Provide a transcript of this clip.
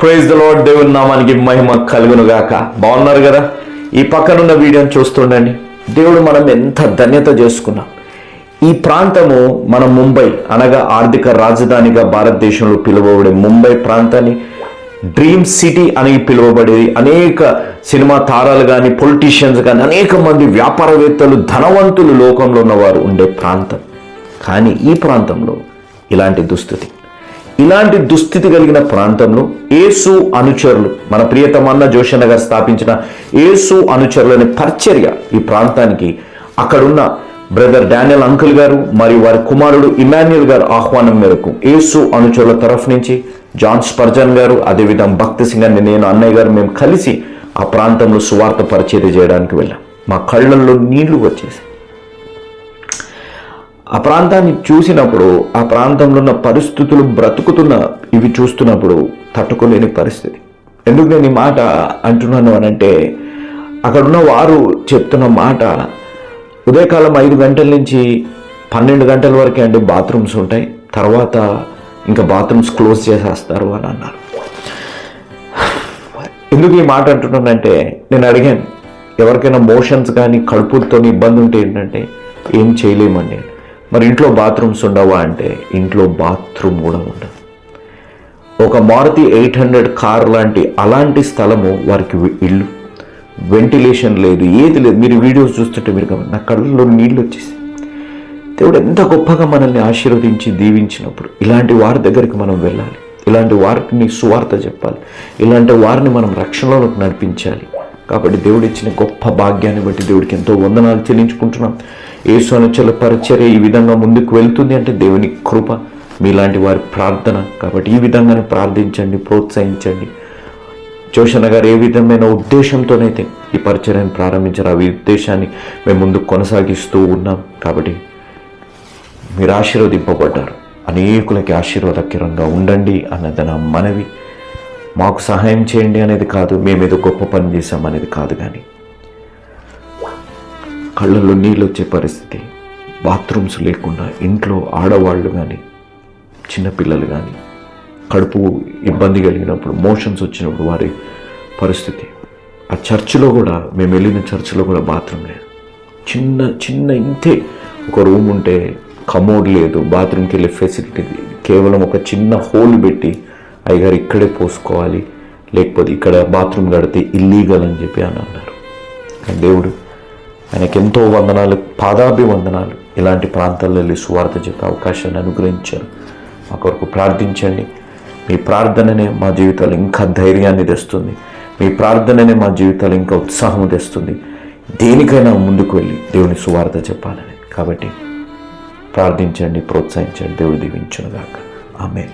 Praise the lord దేవుని నామానికి మహిమ కలుగును గాక బాగున్నారు కదా? ఈ పక్కనున్న వీడియోని చూస్తుండండి. దేవుడు మనం ఎంత ధన్యత చేసుకున్నాం. ఈ ప్రాంతము మన ముంబై అనగా ఆర్థిక రాజధానిగా భారతదేశంలో పిలువబడే ముంబై ప్రాంతాన్ని డ్రీమ్ సిటీ అని పిలువబడేది. అనేక సినిమా తారాలు కానీ పొలిటీషియన్స్ కానీ అనేక మంది వ్యాపారవేత్తలు ధనవంతులు లోకంలో ఉన్నవారు ఉండే ప్రాంతం. కానీ ఈ ప్రాంతంలో ఇలాంటి దుస్థితి. ఇలాంటి దుస్థితి కలిగిన ప్రాంతంలో ఏసు అనుచరులు మన ప్రియతమన్న జోషన్న గారు స్థాపించిన ఏసు అనుచరులని పరిచర్య ఈ ప్రాంతానికి. అక్కడున్న బ్రదర్ డానియల్ అంకుల్ గారు మరియు వారి కుమారుడు ఇమాన్యుల్ గారు ఆహ్వానం మేరకు ఏసు అనుచరుల తరఫు నుంచి జాన్ స్పర్జన్ గారు అదేవిధంగా భక్తి సింగ్ అని నేను అన్నయ్య గారు మేము కలిసి ఆ ప్రాంతంలో సువార్త పరిచర్య చేయడానికి వెళ్ళాం. మా కళ్ళల్లో నీళ్ళు వచ్చేసి ఆ ప్రాంతాన్ని చూసినప్పుడు ఆ ప్రాంతంలో ఉన్న పరిస్థితులు బ్రతుకుతున్న ఇవి చూస్తున్నప్పుడు తట్టుకోలేని పరిస్థితి. ఎందుకు నేను ఈ మాట అంటున్నాను అనంటే అక్కడున్న వారు చెప్తున్న మాట ఉదయకాలం ఐదు గంటల నుంచి పన్నెండు గంటల వరకే అండి బాత్రూమ్స్ ఉంటాయి. తర్వాత ఇంకా బాత్రూమ్స్ క్లోజ్ చేసేస్తారు అని అన్నారు. ఎందుకు ఈ మాట అంటున్నానంటే నేను అడిగాను ఎవరికైనా మోషన్స్ కానీ కడుపులతో ఇబ్బంది ఉంటే ఏంటంటే ఏం చేయలేమండి. మరి ఇంట్లో బాత్రూమ్స్ ఉండవా అంటే ఇంట్లో బాత్రూమ్ కూడా ఉండదు. ఒక మారుతి ఎయిట్ హండ్రెడ్ కార్ లాంటి అలాంటి స్థలము వారికి ఇల్లు. వెంటిలేషన్ లేదు ఏది లేదు. మీరు వీడియోస్ చూస్తుంటే మీరు గమని- నా కళ్ళలో నీళ్ళు వచ్చేసి దేవుడు ఎంత గొప్పగా మనల్ని ఆశీర్వదించి దీవించినప్పుడు ఇలాంటి వారి దగ్గరికి మనం వెళ్ళాలి. ఇలాంటి వారిని సువార్త చెప్పాలి. ఇలాంటి వారిని మనం రక్షణలోకి నడిపించాలి. కాబట్టి దేవుడు ఇచ్చిన గొప్ప భాగ్యాన్ని బట్టి దేవుడికి ఎంతో వందనాలు చెల్లించుకుంటున్నాం. యేసు అనుచల పరిచర్య ఈ విధంగా ముందుకు వెళ్తుంది అంటే దేవుని కృప మీలాంటి వారి ప్రార్థన. కాబట్టి ఈ విధంగానే ప్రార్థించండి ప్రోత్సహించండి. జోషణ గారు ఏ విధమైన ఉద్దేశంతోనైతే ఈ పరిచర్యను ప్రారంభించారు ఆ ఉద్దేశాన్ని మేము ముందుకు కొనసాగిస్తూ ఉన్నాం. కాబట్టి మీరు ఆశీర్వదింపబడ్డారు. అనేకులకి ఆశీర్వాదకరంగా ఉండండి అన్నది నా మనవి. మాకు సహాయం చేయండి అనేది కాదు మేము ఏదో గొప్ప పని చేశాం అనేది కాదు కానీ. కళ్ళల్లో నీళ్ళు వచ్చే పరిస్థితి. బాత్రూమ్స్ లేకుండా ఇంట్లో ఆడవాళ్ళు కానీ చిన్నపిల్లలు కానీ కడుపు ఇబ్బంది కలిగినప్పుడు మోషన్స్ వచ్చినప్పుడు వారి పరిస్థితి. ఆ చర్చిలో కూడా మేము వెళ్ళిన చర్చిలో కూడా బాత్రూమ్ లేదు. చిన్న చిన్న ఇంతే. ఒక రూమ్ ఉంటే కమోడ్ లేదు. బాత్రూమ్కి వెళ్ళే ఫెసిలిటీ కేవలం ఒక చిన్న హోల్ పెట్టి అయ్యగారు ఇక్కడే పోసుకోవాలి. లేకపోతే ఇక్కడ బాత్రూమ్ కడితే ఇల్లీగల్ అని చెప్పి అని అన్నారు. దేవుడు ఆయనకి ఎంతో వందనాలు పాదాభివందనాలు. ఇలాంటి ప్రాంతాల్లో వెళ్ళి సువార్త చెప్పే అవకాశాన్ని అనుగ్రహించారు. మా కొరకు ప్రార్థించండి. మీ ప్రార్థననే మా జీవితాలు ఇంకా ధైర్యాన్ని తెస్తుంది. మీ ప్రార్థననే మా జీవితాలు ఇంకా ఉత్సాహం తెస్తుంది. దేనికైనా ముందుకు వెళ్ళి దేవుని సువార్త చెప్పాలని. కాబట్టి ప్రార్థించండి ప్రోత్సహించండి. దేవుడు దీవించునుగాక. ఆమె